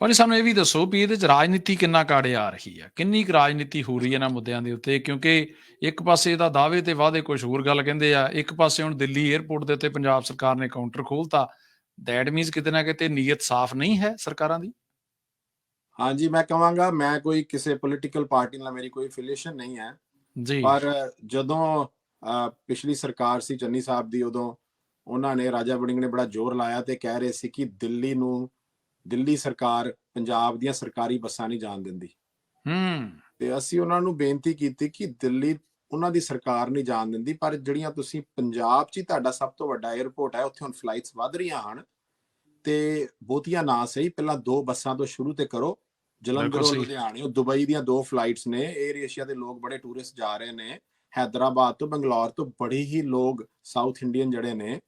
ਪਰ ਸਾਨੂੰ ਇਹ ਵੀ ਦੱਸੋ ਵੀ ਇਹਦੇ ਚ ਰਾਜਨੀਤੀ ਕਿੰਨਾ ਕਾੜੇ ਆ ਰਹੀ ਹੈ? ਕਿੰਨੀ ਕੁ ਰਾਜਨੀਤੀ ਹੋ ਰਹੀ ਹੈ ਇਹਨਾਂ ਮੁੱਦਿਆਂ ਦੇ ਉੱਤੇ? ਕਿਉਂਕਿ ਇੱਕ ਪਾਸੇ ਇਹਦਾ ਦਾਅਵੇ ਤੇ ਵਾਅਦੇ ਕੁਝ ਹੋਰ ਗੱਲ ਕਹਿੰਦੇ ਆ ਇੱਕ ਪਾਸੇ ਹੁਣ ਦਿੱਲੀ 에ਅਰਪੋਰਟ ਦੇ ਉੱਤੇ ਪੰਜਾਬ ਸਰਕਾਰ ਨੇ ਕਾਊਂਟਰ ਖੋਲਤਾ। ਦੈਟ ਮੀਨਸ ਕਿਤੇ ਨਾ ਕਿਤੇ ਨੀਅਤ ਸਾਫ਼ ਨਹੀਂ ਹੈ ਸਰਕਾਰਾਂ ਦੀ? ਹਾਂਜੀ ਮੈਂ ਕਹਾਂਗਾ ਮੈਂ ਕੋਈ ਕਿਸੇ ਪੋਲੀਟੀਕਲ ਪਾਰਟੀ ਨਾਲ ਮੇਰੀ ਕੋਈ ਅਫੀਲੀਏਸ਼ਨ ਨਹੀਂ ਹੈ। ਜੀ। ਪਰ ਜਦੋਂ ਪਿਛਲੀ ਸਰਕਾਰ ਸੀ ਚੰਨੀ ਸਾਹਿਬ ਦੀ ਉਦੋਂ ਉਹਨਾਂ ਨੇ ਰਾਜਾ ਵੜਿੰਗ ਨੇ ਬੜਾ ਜ਼ੋਰ ਲਾਇਆ ਤੇ ਕਹਿ ਰਹੇ ਸੀ ਕਿ ਦਿੱਲੀ ਨੂੰ ਦਿੱਲੀ ਸਰਕਾਰ ਪੰਜਾਬ ਦੀਆਂ ਸਰਕਾਰੀ ਬੱਸਾਂ ਨਹੀਂ ਜਾਣ ਦਿੰਦੀ। ਹੂੰ। ਤੇ ਅਸੀਂ ਉਹਨਾਂ ਨੂੰ ਬੇਨਤੀ ਕੀਤੀ ਕਿ ਦਿੱਲੀ ਉਹਨਾਂ ਦੀ ਸਰਕਾਰ ਨਹੀਂ ਜਾਣ ਦਿੰਦੀ ਪਰ ਜਿਹੜੀਆਂ ਤੁਸੀਂ ਪੰਜਾਬ 'ਚ ਹੀ ਤੁਹਾਡਾ ਸਭ ਤੋਂ ਵੱਡਾ 에ਅਰਪੋਰਟ ਹੈ ਉੱਥੇ ਹੁਣ ਫਲਾਈਟਸ ਵੱਧ ਰਹੀਆਂ ਹਨ। ਤੇ ਬਹੁਤੀਆਂ ਨਾ ਸਹੀ ਪਹਿਲਾਂ ਦੋ ਬੱਸਾਂ ਤੋਂ ਸ਼ੁਰੂ ਤੇ ਕਰੋ। ਜਲੰਧਰੋਂ ਸਹੀ। ਲੁਧਿਆਣਿਓਂ ਦੁਬਈ ਦੀਆਂ ਦੋ ਫਲਾਈਟਸ ਨੇ। 에ਅਰ ਏਸ਼ੀਆ ਦੇ ਲੋਕ ਬੜੇ ਟੂਰਿਸਟ ਜਾ ਰਹੇ ਨੇ। ਹੈਦਰਾਬਾਦ ਤੋਂ ਬੰਗਲੌਰ ਤੋਂ ਬੜੇ ਹੀ ਲੋਕ ਸਾਊਥ ਇੰਡੀਅਨ ਜਿਹੜੇ ਨੇ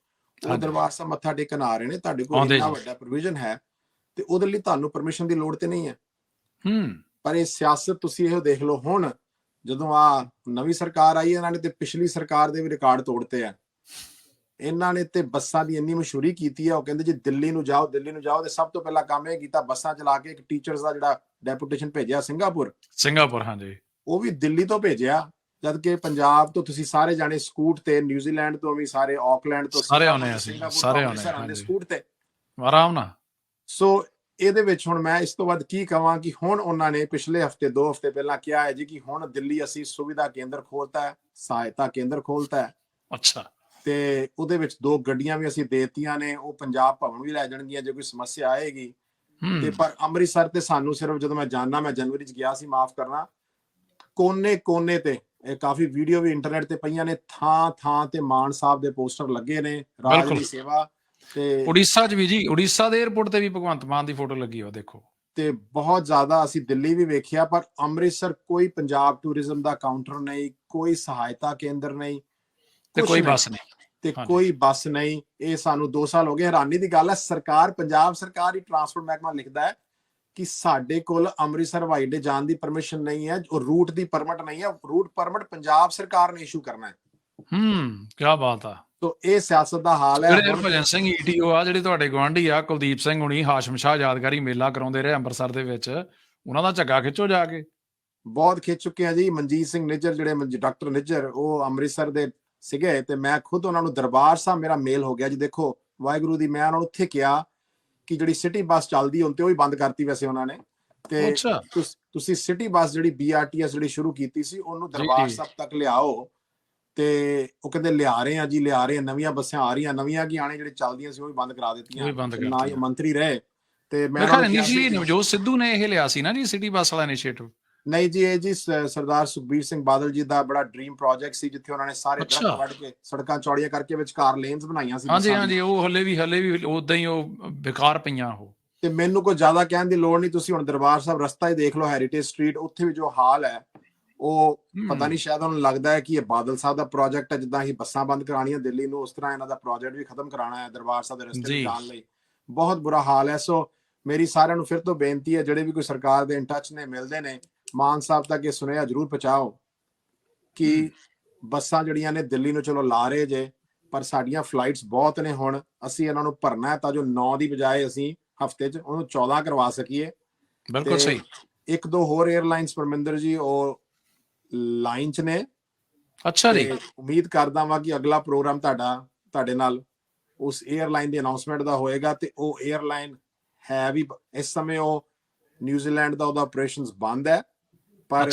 ਉਹ। ਦਰਬਾਰ ਸਾਹਿਬ ਮੱਥਾ ਟੇਕਣ ਆ ਰਹੇ ਨੇ। ਤੁਹਾਡੇ ਕੋਲ ਇੰਨਾ। ਵੱਡਾ ਪ੍ਰੋਵੀਜ਼ਨ ਹੈ। ਤੇ ਉਹਦੇ ਲਈ ਤੁਹਾਨੂੰ ਪਰਮਿਸ਼ਨ ਦੀ ਲੋੜ ਤੇ ਨਹੀਂ ਹੈ। ਹੂੰ। ਪਰ ਇਹ ਸਿਆਸਤ ਤੁਸੀਂ ਇਹੋ ਦੇਖ ਲਓ ਹੁਣ ਜਦੋਂ ਆ ਨਵੀਂ ਸਰਕਾਰ ਆਈ ਇਹਨਾਂ ਨੇ ਤੇ ਪਿਛਲੀ ਸਰਕਾਰ ਦੇ ਵੀ ਰਿਕਾਰਡ ਤੋੜਤੇ ਆ। ਇਹਨਾਂ ਨੇ ਤੇ ਬੱਸਾਂ ਦੀ ਇੰਨੀ ਮਸ਼ਹੂਰੀ ਕੀਤੀ ਆ ਉਹ ਕਹਿੰਦੇ ਜੀ ਦਿੱਲੀ ਨੂੰ ਜਾਓ ਦਿੱਲੀ ਨੂੰ ਜਾਓ ਤੇ ਸਭ ਤੋਂ ਪਹਿਲਾਂ ਕੰਮ ਇਹ ਕੀਤਾ ਬੱਸਾਂ ਚਲਾ ਕੇ ਇੱਕ ਟੀਚਰਸ ਦਾ ਜਿਹੜਾ ਡੈਪੂਟੇਸ਼ਨ ਭੇਜਿਆ ਸਿੰਗਾਪੁਰ। ਸਿੰਗਾਪੁਰ ਹਾਂਜੀ। ਉਹ ਵੀ ਦਿੱਲੀ ਤੋਂ ਭੇਜਿਆ ਜਦ ਕਿ ਪੰਜਾਬ ਤੋਂ ਤੁਸੀਂ ਸਾਰੇ ਜਾਣੇ ਸਕੂਟ ਤੇ ਨਿਊਜ਼ੀਲੈਂਡ ਤੋਂ ਵੀ ਸਾਰੇ ਆਕਲੈਂਡ ਤੋਂ ਸਾਰੇ ਸਿੰਗਾਪੁਰ ਤੋਂ ਸਾਰੇ ਆਉਂਦੇ ਹਾਂਜੀ। ਸਕੂਟ ਤੇ। ਆਰਾਮ ਨਾਲ। ਸੋ ਇਹਦੇ ਵਿੱਚ ਹੁਣ ਮੈਂ ਇਸ ਤੋਂ ਬਾਅਦ ਕੀ ਕਹਾਂ ਕਿ ਹੁਣ ਉਹਨਾਂ ਨੇ ਪਿਛਲੇ ਹਫ਼ਤੇ ਦੋ ਹਫ਼ਤੇ ਪਹਿਲਾਂ ਕਿਹਾ ਹੈ ਜੀ ਕਿ ਹੁਣ ਦਿੱਲੀ ਅਸੀਂ ਸੁਵਿਧਾ ਕੇਂਦਰ ਖੋਲਤਾ ਹੈ ਸਹਾਇਤਾ ਕੇਂਦਰ ਖੋਲਤਾ ਹੈ। ਅੱਛਾ। ਤੇ ਉਹਦੇ ਵਿੱਚ ਦੋ ਗੱਡੀਆਂ ਵੀ ਅਸੀਂ ਦੇਤੀਆਂ ਨੇ ਉਹ ਪੰਜਾਬ ਭਵਨ ਵੀ ਲੈ ਜਾਣਗੀਆਂ ਜੇ ਕੋਈ ਸਮੱਸਿਆ ਆਏਗੀ। ਤੇ ਪਰ ਅੰਮ੍ਰਿਤਸਰ ਤੇ ਸਾਨੂੰ ਸਿਰਫ ਜਦੋਂ ਮੈਂ ਜਾਣਨਾ ਮੈਂ ਜਨਵਰੀ ਚ ਗਿਆ ਸੀ ਮਾਫ ਕਰਨਾ ਕੋਨੇ ਕੋਨੇ ਤੇ ਇਹ ਕਾਫੀ ਵੀਡੀਓ ਵੀ ਇੰਟਰਨੈਟ ਤੇ ਪਈਆਂ ਨੇ ਥਾਂ ਥਾਂ ਤੇ ਮਾਨ ਸਾਹਿਬ ਦੇ ਪੋਸਟਰ ਲੱਗੇ ਨੇ ਰਾਜ। ਦੀ ਸੇਵਾ ਤੇ ਉੜੀਸਾ 'ਚ ਵੀ ਜੀ ਉੜੀਸਾ ਦੇ 에ਅਰਪੋਰਟ ਤੇ ਵੀ ਭਗਵੰਤ ਮਾਨ ਦੀ ਫੋਟੋ ਲੱਗੀ ਹੋ ਦੇਖੋ ਤੇ ਬਹੁਤ ਜ਼ਿਆਦਾ ਅਸੀਂ ਦਿੱਲੀ ਵੀ ਵੇਖਿਆ ਪਰ ਅੰਮ੍ਰਿਤਸਰ ਕੋਈ ਪੰਜਾਬ ਟੂਰਿਜ਼ਮ ਦਾ ਕਾਊਂਟਰ ਨਹੀਂ ਕੋਈ ਸਹਾਇਤਾ ਕੇਂਦਰ ਨਹੀਂ ਤੇ ਕੋਈ। ਬੱਸ ਨਹੀਂ ਤੇ। ਕੋਈ ਬੱਸ ਨਹੀਂ ਇਹ ਸਾਨੂੰ 2 ਸਾਲ ਹੋ ਗਏ ਹੈਰਾਨੀ ਦੀ ਗੱਲ ਹੈ ਸਰਕਾਰ ਪੰਜਾਬ ਸਰਕਾਰ ਹੀ ਟਰਾਂਸਪੋਰਟ ਮਹਿਕਮਾ ਲਿਖਦਾ ਹੈ ਕਿ ਸਾਡੇ ਕੋਲ ਅੰਮ੍ਰਿਤਸਰ ਹਵਾਈ ਅੱਡੇ ਜਾਣ ਦੀ ਪਰਮਿਸ਼ਨ ਨਹੀਂ ਹੈ ਉਹ ਰੂਟ ਦੀ ਪਰਮਿਟ ਨਹੀਂ ਹੈ ਰੂਟ ਪਰਮਿਟ ਪੰਜਾਬ ਸਰਕਾਰ ਨੇ ਇਸ਼ੂ ਕਰਨਾ ਹੈ ਹੂੰ ਕੀ ਬਾਤ ਆ ਤੋ ਇਹ ਸਿਆਸਤ ਦਾ ਹਾਲ ਹੈ। ਜਿਹੜੇ ਹਰਭਜਨ ਸਿੰਘ ਈਟੀਓ ਆ ਜਿਹੜੇ ਤੁਹਾਡੇ ਗਵਾਂਢੀ ਆ ਕੁਲਦੀਪ ਸਿੰਘ ਹੁਣੀ ਹਾਸ਼ਮ ਸ਼ਾਹ ਯਾਦਗਾਰੀ ਮੇਲਾ ਕਰਾਉਂਦੇ ਰਹੇ ਅੰਮ੍ਰਿਤਸਰ ਦੇ ਵਿੱਚ ਉਹਨਾਂ ਦਾ ਝੱਗਾ ਖਿੱਚੋ ਜਾ ਕੇ। ਬਹੁਤ ਖਿੱਚ ਚੁੱਕੇ ਆ ਜੀ। ਮਨਜੀਤ ਸਿੰਘ ਨਿੱਜਰ ਜਿਹੜੇ ਡਾਕਟਰ ਨਿੱਜਰ ਉਹ ਅੰਮ੍ਰਿਤਸਰ ਦੇ ਸੀਗੇ ਤੇ ਮੈਂ ਖੁਦ ਉਹਨਾਂ ਨੂੰ ਦਰਬਾਰ ਸਾਹਿਬ ਮੇਰਾ ਮੇਲ ਹੋ ਗਿਆ ਜੀ। ਦੇਖੋ ਵਾਹਿਗੁਰੂ ਦੀ ਮੈਂ ਉਹਨਾਂ ਨੂੰ ਉੱਥੇ ਕਿਹਾ ਕਿ ਜਿਹੜੀ ਸਿਟੀ ਬੱਸ ਚੱਲਦੀ ਤੇ ਉਹ ਵੀ ਬੰਦ ਕਰਤੀ ਵੈਸੇ ਉਹਨਾਂ ਨੇ। ਤੇ ਤੁਸ- ਸਿਟੀ ਬੱਸ ਜਿਹੜੀ ਬੀਆਰਟੀਐਸ ਜਿਹੜੀ ਸ਼ੁਰੂ ਕੀਤੀ ਸੀ ਉਹਨੂੰ ਦਰਬਾਰ। ਸਾਹਿਬ ਤੱਕ ਲਿਆਓ। ਤੇ ਉਹ ਕਹਿੰਦੇ ਲਿਆ ਰਹੇ ਆ ਜੀ ਲਿਆ ਰਹੇ ਆ ਨਵੀਆਂ ਬੱਸਾਂ ਆ ਰਹੀਆਂ ਨਵੀਆਂ ਕੀ ਆਣੇ ਜਿਹੜੇ ਚੱਲਦੀਆਂ ਸੀ ਉਹ ਵੀ ਬੰਦ ਕਰਾ ਦਿੱਤੀਆਂ ਨਾ ਹੀ ਕਰਤੀਆਂ। ਮੰਤਰੀ ਰਹੇ ਤੇ ਮੈਂ ਕਿਹਾ ਇਨੀਸ਼ੀਅਲੀ ਨਵਜੋਤ ਸਿੱਧੂ ਨੇ ਇਹ ਲਿਆ ਸੀ ਨਾ ਜੀ ਸਿਟੀ ਬੱਸ ਵਾਲਾ ਇਨੀਸ਼ੀਏਟਿਵ ਨਹੀਂ ਜੀ ਇਹ ਜੀ ਸਰਦਾਰ ਸੁਖਬੀਰ ਸਿੰਘ ਬਾਦਲ ਜੀ ਦਾ ਬੜਾ ਡ੍ਰੀਮ ਪ੍ਰੋਜੈਕਟ ਸੀ ਜਿੱਥੇ ਉਹਨਾਂ ਨੇ ਸਾਰੇ। ਦਰਖਤ ਵੱਢ ਕੇ ਸੜਕਾਂ ਚੌੜੀਆਂ ਕਰਕੇ ਵਿਚਕਾਰ ਲੇਨਸ ਬਣਾਈਆਂ ਸੀ ਹਾਂਜੀ ਹਾਂਜੀ। ਉਹ ਹੱਲੇ ਵੀ ਹੱਲੇ ਵੀ ਉਦਾਂ ਹੀ ਉਹ ਬੇਕਾਰ ਪਈਆਂ ਉਹ ਤੇ ਮੈਨੂੰ ਕੋਈ ਜ਼ਿਆਦਾ ਕਹਿਣ ਦੀ ਲੋੜ ਨਹੀਂ ਤੁਸੀਂ ਹੁਣ ਦਰਬਾਰ ਸਾਹਿਬ ਰਸਤਾ ਹੀ ਦੇਖ ਲਓ ਹੈਰੀਟੇਜ ਸਟਰੀਟ ਉੱਥੇ ਵੀ ਜੋ ਹਾਲ ਹੈ ਉਹ ਪਤਾ ਨਹੀਂ ਸ਼ਾਇਦ ਉਹਨਾਂ ਨੂੰ ਲੱਗਦਾ ਹੈ ਕਿ ਇਹ ਬਾਦਲ ਸਾਹਿਬ ਦਾ ਪ੍ਰੋਜੈਕਟ ਹੈ ਜਿੱਦਾਂ ਹੀ ਬੱਸਾਂ ਬੰਦ ਕਰਾਉਣੀਆਂ ਦਿੱਲੀ ਨੂੰ ਉਸ ਤਰ੍ਹਾਂ ਇਹਨਾਂ ਦਾ ਪ੍ਰੋਜੈਕਟ ਵੀ ਖਤਮ ਕਰਾਉਣਾ ਹੈ ਦਰਬਾਰ ਸਾਹਿਬ ਦੇ ਰਸਤੇ ਜਾਣ ਲਈ। ਬਹੁਤ ਬੁਰਾ ਹਾਲ ਹੈ। ਸੋ ਮੇਰੀ ਸਾਰਿਆਂ ਨੂੰ ਫਿਰ ਤੋਂ ਬੇਨਤੀ ਹੈ ਜਿਹੜੇ ਵੀ ਕੋਈ ਸਰਕਾਰ ਦੇ ਇਨ ਟੱਚ ਨੇ ਮਿਲਦੇ ਨੇ ਮਾਨ ਸਾਹਿਬ ਤੱਕ ਇਹ ਸੁਨੇਹਾ ਜ਼ਰੂਰ ਪਹੁੰਚਾਓ ਕਿ ਬੱਸਾਂ ਜਿਹੜੀਆਂ ਨੇ ਦਿੱਲੀ ਨੂੰ ਚਲੋ ਲਾ ਰਹੇ ਜੇ ਪਰ ਸਾਡੀਆਂ ਫਲਾਈਟਸ ਬਹੁਤ ਨੇ ਹੁਣ। ਅਸੀਂ ਇਹਨਾਂ ਨੂੰ ਭਰਨਾ ਹੈ ਤਾਂ ਜੋ 9 ਦੀ ਬਜਾਏ ਅਸੀਂ ਹਫ਼ਤੇ 'ਚ ਉਹਨੂੰ 14 ਕਰਵਾ ਸਕੀਏ। ਬਿਲਕੁਲ ਸਹੀ। ਇੱਕ ਦੋ ਹੋਰ 에ਅਰਲਾਈਨਸ ਪਰਮਿੰਦਰ ਜੀ ਉਹ ਲਾਈਨ 'ਚ ਨੇ। ਅੱਛਾ ਜੀ। ਉਮੀਦ ਕਰਦਾ ਵਾਂ ਕਿ ਅਗਲਾ ਪ੍ਰੋਗਰਾਮ ਤੁਹਾਡਾ ਤੁਹਾਡੇ ਨਾਲ ਉਸ 에ਅਰਲਾਈਨ ਦੀ ਅਨਾਉਂਸਮੈਂਟ ਦਾ ਹੋਏਗਾ ਤੇ ਉਹ 에ਅਰਲਾਈਨ ਹੈ ਵੀ ਇਸ ਸਮੇਂ ਉਹ ਨਿਊਜ਼ੀਲੈਂਡ ਦਾ ਉਹਦਾ ਆਪਰੇਸ਼ਨਸ ਬੰਦ ਹੈ। ਪਰ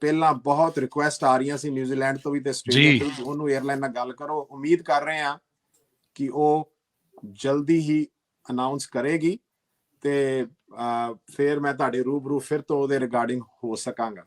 ਪਹਿਲਾਂ ਬਹੁਤ ਰਿਕੁਐਸਟ ਆ ਰਹੀਆਂ ਸੀ ਨਿਊਜ਼ੀਲੈਂਡ ਤੋਂ ਵੀ ਤੇ ਆਸਟ੍ਰੇਲੀਆ ਤੋਂ ਵੀ ਉਹਨੂੰ 에ਅਰਲਾਈਨ ਨਾਲ ਗੱਲ ਕਰੋ। ਉਮੀਦ ਕਰ ਰਹੇ ਆ ਕਿ ਉਹ ਜਲਦੀ ਹੀ ਅਨਾਉਂਸ ਕਰੇਗੀ ਤੇ ਫਿਰ ਮੈਂ ਤੁਹਾਡੇ ਰੂਬਰੂ ਫਿਰ ਤੋਂ ਉਹਦੇ ਰਿਗਾਰਡਿੰਗ ਹੋ ਸਕਾਂਗਾ।